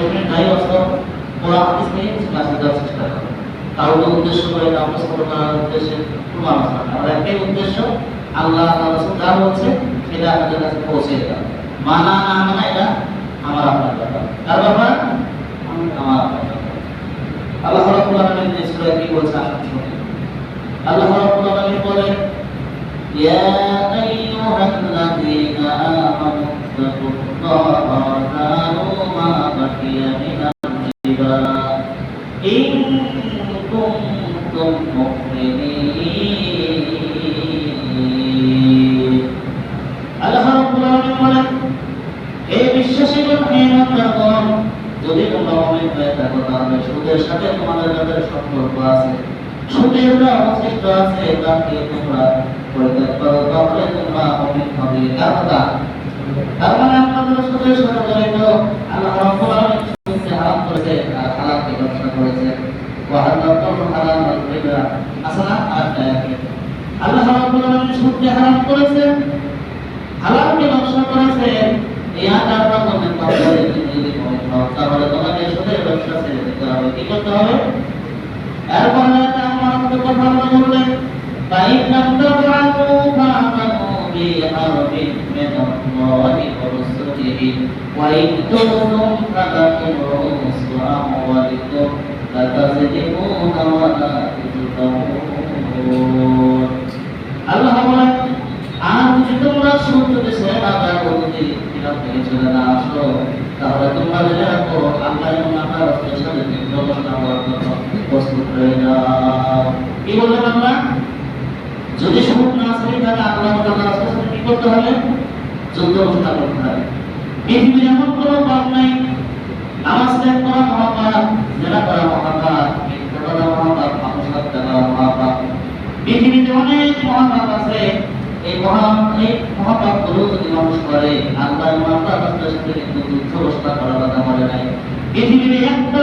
इसमें नहीं वास्तव पूरा इसमें इसमें सीधा চেষ্টা করে। কারণ উদ্দেশ্য করে নামাজ পড়ার উদ্দেশ্যে প্রমাণ আর একটাই উদ্দেশ্য, আল্লাহ রাসূল যা বলছে, সেটা আমাদের কাছে পৌঁছে দেওয়া। মানা না মানা এটা আমার আপনার ব্যাপার। তার ব্যাপার? আমার আল্লাহ রাব্বুল আলামিন এই সূরা কি বলছে আপনি শুনুন আল্লাহ রাব্বুল আলামিন বলেন, ইয়া আইয়ুহাল্লাযীনা আমানু তাকুল্লাহা بقي من الربا إن كنتم مؤمنين আল্লাহ রাব্বুল আলামিন বলেন হে বিশ্বাসীগণ হে ইমানদারগণ যদি তোমরা মুমিন হয়ে থাকো তাহলে সুদের সাথে তোমাদের যাদের সম্পর্ক আছে সুদের যা অবশিষ্ট আছে তাকে তোমরা পরিত্যাগ করো তাহলে তোমরা মুমিন হবে কার কথা তার মানে আপনাদের সাথে জড়িত আল্লাহ রাব্বুল আলামিন হারাম করেছে আর হালালকে ব্যবসা করেছে। ওয়াহাদাতুল হারাম ওয়াল রিবা আসনা আর আল্লাহ রাব্বুল আলামিন সুদকে হারাম করেছে, হালালকে ব্যবসা করেছে। এই আচার মাধ্যমে তাহলে তুমি যদি তাহলে তোমাকে সুদের ব্যবসা ছেড়ে দিতে হবে। কি করতে হবে? এরপরে আমার কথা বললেন فإن لم تفعلوا فاعلموا بحرب من الله ورسله وإن تبتم فلكم رؤوس أموالكم لا تظلمون ولا تظلمون আল্লাহ বলেন আর যদি তোমরা সুদ যদি ছেড়ে না দাও যদি ফিরাত থেকে চলে না আসো তাহলে তোমরা জেনে রাখো আল্লাহ এবং আল্লাহ রাসূলের সাথে ব্যবস্থা হওয়ার জন্য প্রস্তুত হয়ে যাও কি বললেন আমরা যদি সুদ না ছেড়ে তাহলে আল্লাহ এবং আল্লাহ কি করতে হবে? যুদ্ধ ঘোষণা করতে হবে। পৃথিবীর এমন কোনো পাপ নাই। নামাজ ত্যাগ করা মহাপাপ, জেনা করা মহাপাপ অনেক আছে। এই যদি মানুষ করে সাথে কিন্তু যুদ্ধ করার কথা বলে নাই। একটা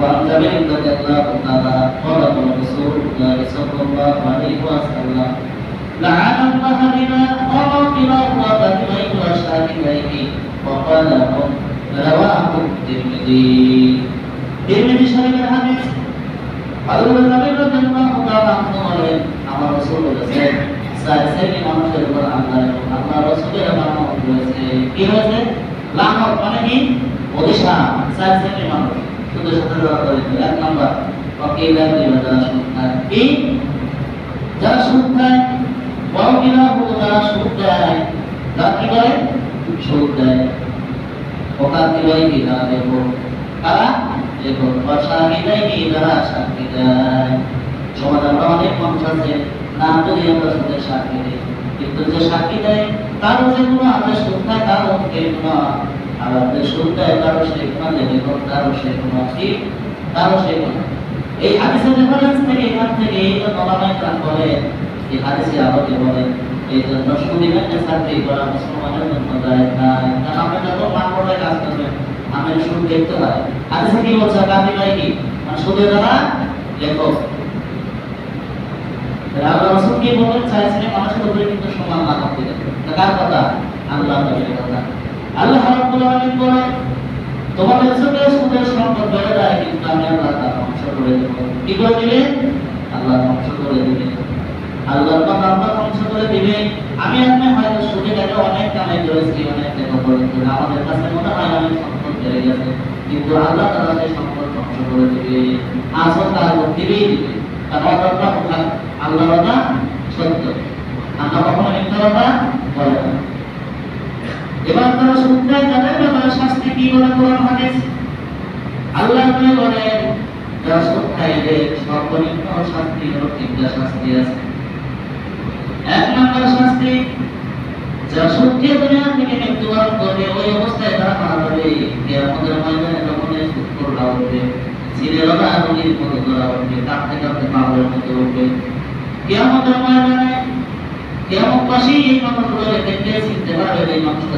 وعن جابر رضي الله تعالى قال قال رسول الله صلى الله عليه وسلم لعن الله بما قاتل وبدمين وشاهديه وقال هم رواه الترمذي তিরমিজি শরীফের হাদিস হযরত নবী রাদিয়াল্লাহু তাআলা আনহু বলেন আমার রাসূল বলেছেন চার শ্রেণী মানুষের উপর আল্লাহ এবং আল্লাহ রাসূলের লানত রয়েছে কি হয়েছে লানত মানে কি অভিশাপ চার শ্রেণী মানুষ শুধু সাথে দেওয়া হয়েছে এক নম্বর ওয়াকিলা দিবা যারা সুদ খায় কি যারা সুদ খায় ওয়াকিলা হলো যারা সুদ দেয় যারা কি করে সুদ দেয় ওকার দিবাই কি যারা দেখো কারা দেখো অসাহিদাই কি যারা সাক্ষী দেয় সমাজ আমরা অনেক মানুষ আছে নাম যদি আমরা সুদের সাক্ষী দিই কিন্তু যে দেয় তারও যে কোনো আমাদের সুদ খায় আর যে সুদ দেয় তারও সে কোনো তারও সে কোনো ঠিক তারও সে কোনো এই হাদিসের রেফারেন্স থেকে, এখান থেকে এই জন্য ওলামায়ে কেরাম বলে, এই হাদিসে আলোকে বলে, এই জন্য সুদিনের চাকরি করা, মুসলমানের জন্য যায় না, কারণ আপনি যত মান করে কাজ করবেন আমের সুদ দেখতে হয় হাদিসে কি বলছে কাদি ভাই কি? মানে সুদের দ্বারা লেখো আল্লাহ রাসূল কি বলেন চাইছিলেন মানুষের উপরে কিন্তু সমান না করতে কার কথা? আল্লাহ নবীর কথা। আল্লাহ করে আমাদের কাছে মনে হয় অনেক সম্পদ বেড়ে গেছে। কিন্তু আল্লাহ তারা সেই করে দিবে আসল তার দিবেই আল্লাহ সত্য। আমরা কখনো মিথ্যা কথা বলে না। এবার তারা শুনতে তাদের ব্যাপারে শাস্তি কি বলে কোরআন হাদিস? আল্লাহ তুমি বলেন যারা সুদ যে সর্বনিম্ন শাস্তি হলো তিনটা শাস্তি আছে। এক নম্বর শাস্তি, যারা সুদকে দুনিয়া থেকে মৃত্যুবরণ করবে ওই অবস্থায় তারা মারা যাবে কিয়ামতের ময়দানে যখন এই সুদ করলা উঠবে সিনেরোরা নদীর মতো ধরা উঠবে কাঁপতে কাঁপতে পাগলের মতো উঠবে কেয়ামতের ময়দানে কেয়ামতবাসী এই মানুষগুলো দেখলে চিনতে পারবে এই মানুষটা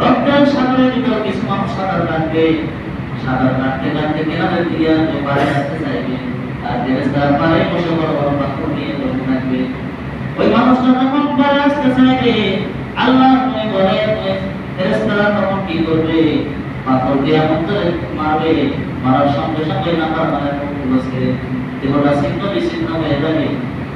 রক্তের সাগরের ভিতর কিছু মানুষ সাঁতার কাটবে। সাঁতার কাটতে কাটতে কিনারের দিকে আসবে পাড়ে আসতে চাইবে। আর ফেরেস্তার পাড়ে বসে বড় বড় পাথর নিয়ে বসে থাকবে। ওই মানুষটা যখন পাড়ে আসতে চাইবে। আল্লাহ তুমি বলে ফেরেস্তারা তখন কি করবে? পাথর দিয়ে করে মারবে। মারার সঙ্গে সঙ্গে নাম্বার মানে দেহটা ছিন্ন বিচ্ছিন্ন হয়ে যাবে।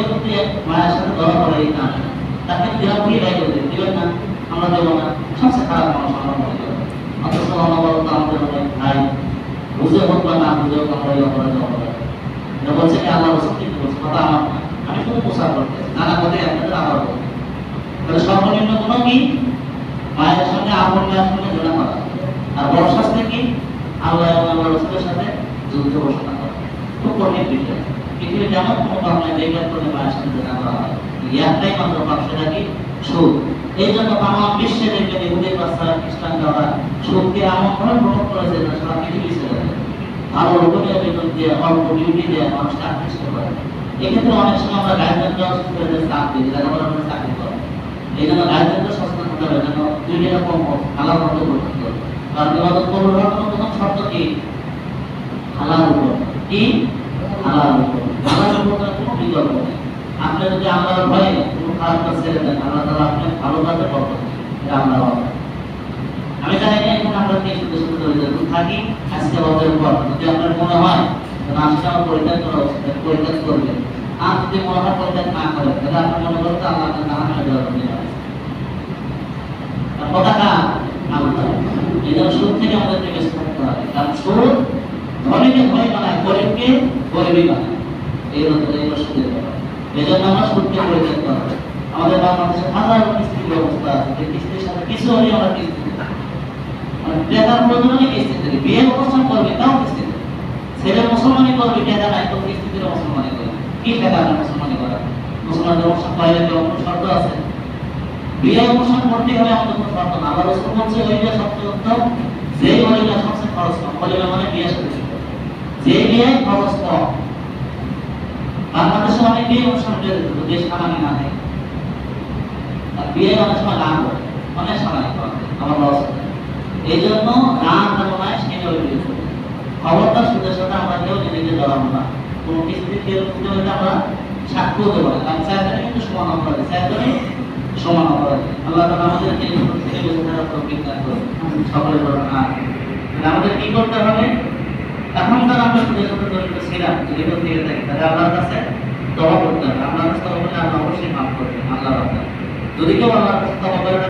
এক মায়ের সাথে পড়ে এই কাজ তাকে দিলাম কি রায় করবে দিবেন না, আমরা দেবো না। সবচেয়ে খারাপ মানুষ আমরা করি অথচ অনবরত আমাদের মনে ভাই বুঝে হোক বা না বুঝে হোক, আমরা এই অপরাধ অপরাধ। এটা বলছে কি আল্লাহ রসুল কিন্তু বলছে? কথা আমার আমি শুধু প্রচার করতেছি নানা কথাই আপনাদের আবার বলব। তাহলে সর্বনিম্ন গুণ কি? মায়ের সঙ্গে, আপন মায়ের সঙ্গে জোড়া করা। আর বড় শাস্তি কি? আল্লাহ এবং আল্লাহ রসুলের সাথে যুদ্ধ ঘোষণা করা। খুব কঠিন বিষয়। পৃথিবীতে এমন কোনো কাম নাই যে ক্ষেত্রে মায়ের সাথে করা মাত্র পাপ সেটা সুদ এই জন্য তামাম বিশ্বে দেখবেন ইহুদি পাস্তারা খ্রিস্টান যারা সুদকে এমন ভাবে গ্রহণ করেছে যে সারা পৃথিবী ছেড়ে ভালো রকমের বেতন দিয়ে, অল্প ডিউটি দিয়ে মানুষকে আকৃষ্ট করে। এক্ষেত্রে অনেক সময় আমরা দেওয়া শুরু করে দিই চাকরি লেখাপড়া করে চাকরি করে এই জন্য গাইডলাইনটা সচেতন হতে হবে যেন দুই টাকা কম হালাল মতো করতে হবে। কারণ ইবাদত করব প্রথম শর্ত কি? হালাল উপর। কি? আপনি যদি ভয়ে কোনো কাজ ছেড়ে দেন আল্লাহ আপনি ভালো কাজে এটা আমরা আমি জানি না এখন আমরা কি থাকি আজকে পর যদি আপনার মনে হয় তাহলে আজকে আমার পরিত্যাগ করা উচিত পরিত্যাগ করবেন আর যদি মনে হয় পরিত্যাগ না করেন তাহলে মনে করতে আল্লাহ হয়ে পতাকা এই সুদ থেকে আমাদেরকে হবে কারণ সুদ ধনীকে ধনী বানায় গরিবকে বানায় এই হলো এই হলো সুদের ব্যাপার এই জন্য আমরা সুদকে পরিত্যাগ করা আমাদের বাংলাদেশে হাজার কিস্তির ব্যবস্থা আছে। কিস্তির সাথে কিছু হলেই আমরা কিস্তি দিই। মানে প্রয়োজনে কিস্তি দেবে বিয়ে অনুষ্ঠান করবে তাও কিস্তি দেবে ছেলে মুসলমানি করবে ক্রেতা নাই তো কিস্তি দিলে মুসলমানি করবে কি ক্রেতা আপনার মুসলমানি করা? মুসলমানদের অনুষ্ঠান বাইরে কেউ কোনো শর্ত আছে। বিয়ে অনুষ্ঠান করতে হলে আমাদের কোনো শর্ত না। আবার রসুল বলছে, ওই যে শর্ত যে অলিমা সবচেয়ে খরচ কম। অলিমা মানে বিয়ে সাথে যে বিয়ে খরচ বাংলাদেশে অনেক বিয়ে অনুষ্ঠান দেশ কামানি না নেই বিয়ে অনেক সময় গান করে, অনেক সময় করে, আমার লস এই জন্য গান ধারণায় সেটা গেছে খবরদার সুদের সাথে আমরা কেউ নিজেকে জড়াবো না। কোনো কিস্তি কেউ দিতে হলে আমরা সাক্ষ্য হতে পারে কারণ চারজনে কিন্তু সমান অপরাধী চারজনে সমান অপরাধী। আল্লাহ তালা আমাদেরকে থেকে আমাদের কি করতে হবে? এখন তার আমরা ছিলাম কেউ থাকি তাহলে আল্লাহর কাছে দোয়া করতে হবে। আল্লাহর কাছে দোয়া করলে অবশ্যই মাফ করবেন আল্লাহ যদি কেউ আল্লাহর কাছে করে